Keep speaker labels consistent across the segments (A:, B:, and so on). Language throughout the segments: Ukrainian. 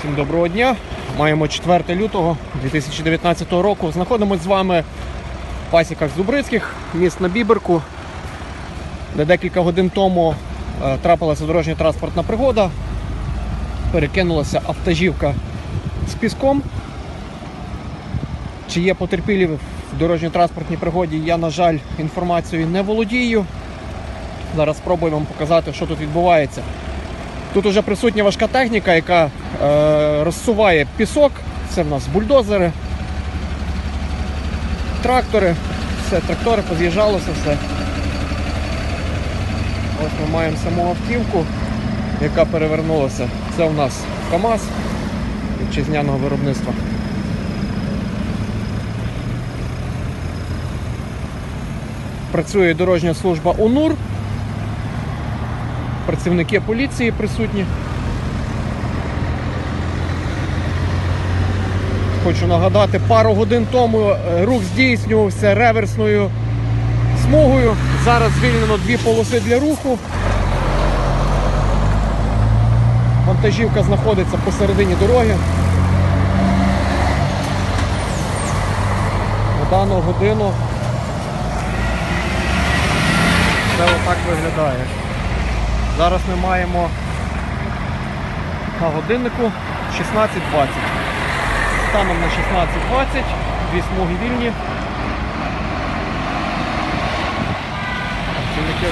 A: Всім доброго дня. Маємо 4 лютого 2019 року. Знаходимося з вами в пасіках Зубрицьких, міст на Біберку, де декілька годин тому е, трапилася дорожня транспортна пригода. Перекинулася автожівка з піском. Чи є потерпілі в дорожньо-транспортній пригоді, я, на жаль, інформацією не володію. Зараз спробую вам показати, що тут відбувається. Тут вже присутня важка техніка, яка е, розсуває пісок. Це в нас бульдозери, трактори, все, трактори поз'їжджалося все. Ось ми маємо саму автівку, яка перевернулася. Це у нас КАМАЗ вітчизняного виробництва. Працює дорожня служба УНУР. Працівники поліції присутні. Хочу нагадати, пару годин тому е, рух здійснювався реверсною смугою. Зараз звільнено дві полоси для руху. Вантажівка знаходиться посередині дороги. На дану годину це отак виглядає. Зараз ми маємо на годиннику 16.20. Станом на 16.20, дві смуги вільні. Працівники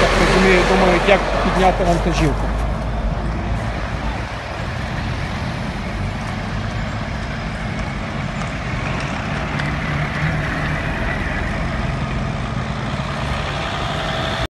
A: так розумію, думають, як підняти вантажівку.